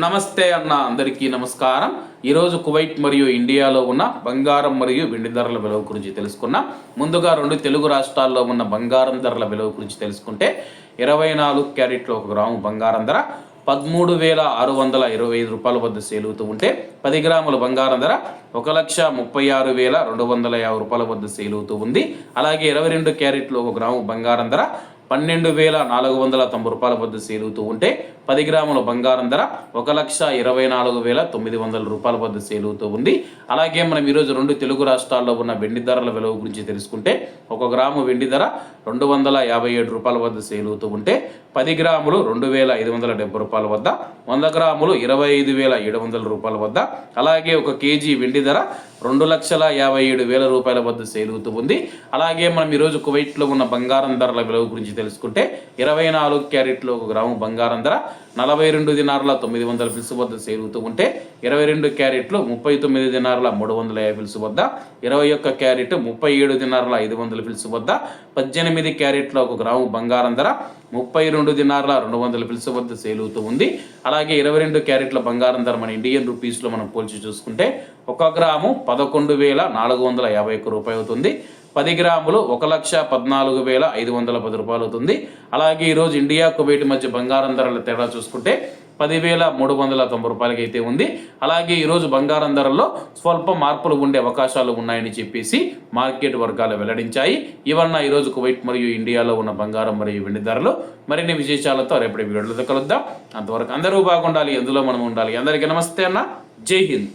నమస్తే అన్న అందరికీ నమస్కారం. ఈరోజు కువైట్ మరియు ఇండియాలో ఉన్న బంగారం మరియు వెండి ధరల విలువ గురించి తెలుసుకున్నాం. ముందుగా రెండు తెలుగు రాష్ట్రాల్లో ఉన్న బంగారం ధరల విలువ గురించి తెలుసుకుంటే ఇరవై నాలుగు క్యారెట్లు ఒక గ్రాము బంగారం ధర పదమూడు వేల ఆరు వందల ఇరవై ఐదు రూపాయల వద్ద సేలుతూ ఉంటే పది గ్రాముల బంగారం ధర ఒక లక్ష ముప్పై ఆరు వేల రెండు వందల యాభై రూపాయల వద్ద సేలుతూ ఉంది. అలాగే ఇరవై రెండు క్యారెట్లు ఒక గ్రాము బంగారం ధర పన్నెండు వేల నాలుగు వందల తొంభై రూపాయల వద్ద సేలుతూ ఉంటే పది గ్రాముల బంగారం ధర ఒక లక్ష ఇరవై నాలుగు వేల తొమ్మిది వందల రూపాయల వద్ద సేలుతూ ఉంది. అలాగే మనం ఈరోజు రెండు తెలుగు రాష్ట్రాల్లో ఉన్న వెండి ధరల విలువ గురించి తెలుసుకుంటే ఒక గ్రాము వెండి ధర రెండు వందల యాభై ఏడు రూపాయల వద్ద సేలుతూ ఉంటే పది గ్రాములు రెండు వేల ఐదు వందల డెబ్బై రూపాయల వద్ద వంద గ్రాములు ఇరవై ఐదు వేల ఏడు వందల రూపాయల వద్ద అలాగే ఒక కేజీ వెండి ధర రెండు లక్షల యాభై ఏడు వేల రూపాయల వద్ద సేలుతూ ఉంది. అలాగే మనం ఈరోజు కువైట్లో ఉన్న బంగారం ధరల విలువ గురించి తెలుసుకుంటే ఇరవై నాలుగు క్యారెట్లు ఒక గ్రాము బంగారం ధర నలభై రెండు దినారుల తొమ్మిది వందల పిలుసు వద్ద సేలుతూ ఉంటే ఇరవై రెండు క్యారెట్లు ముప్పై తొమ్మిది దినారుల మూడు వందల యాభై ఫిల్స్ వద్ద ఇరవై ఒక్క క్యారెట్ ముప్పై ఏడు దినారుల ఐదు వందల పిలుసు వద్ద పద్దెనిమిది క్యారెట్ల ఒక గ్రాము బంగారం ధర ముప్పై రెండు దినార్ల రెండు వందల పిలుసు వద్ద సేలుతూ ఉంది. అలాగే ఇరవై రెండు క్యారెట్ల బంగారం ధర మన ఇండియన్ రూపీస్లో మనం పోల్చి చూసుకుంటే ఒక గ్రాము పదకొండు వేల నాలుగు వందల యాభై ఒక్క రూపాయి అవుతుంది. పది గ్రాములు ఒక లక్ష పద్నాలుగు వేల ఐదు వందల పది రూపాయలు అవుతుంది. అలాగే ఈరోజు ఇండియా కువైట్ మధ్య బంగారం ధరల తేడా చూసుకుంటే పదివేల మూడు వందల తొంభై రూపాయలకి అయితే ఉంది. అలాగే ఈరోజు బంగారం ధరల్లో స్వల్ప మార్పులు ఉండే అవకాశాలు ఉన్నాయని చెప్పేసి మార్కెట్ వర్గాలు వెల్లడించాయి. ఇవన్న ఈరోజు కువైట్ మరియు ఇండియాలో ఉన్న బంగారం మరియు వెండి ధరలు మరిన్ని విశేషాలతో రేపటి వీడియోలతో కలుద్దాం. అంతవరకు అందరూ బాగుండాలి ఎందులో మనం ఉండాలి. అందరికీ నమస్తే అన్న. జై హింద్.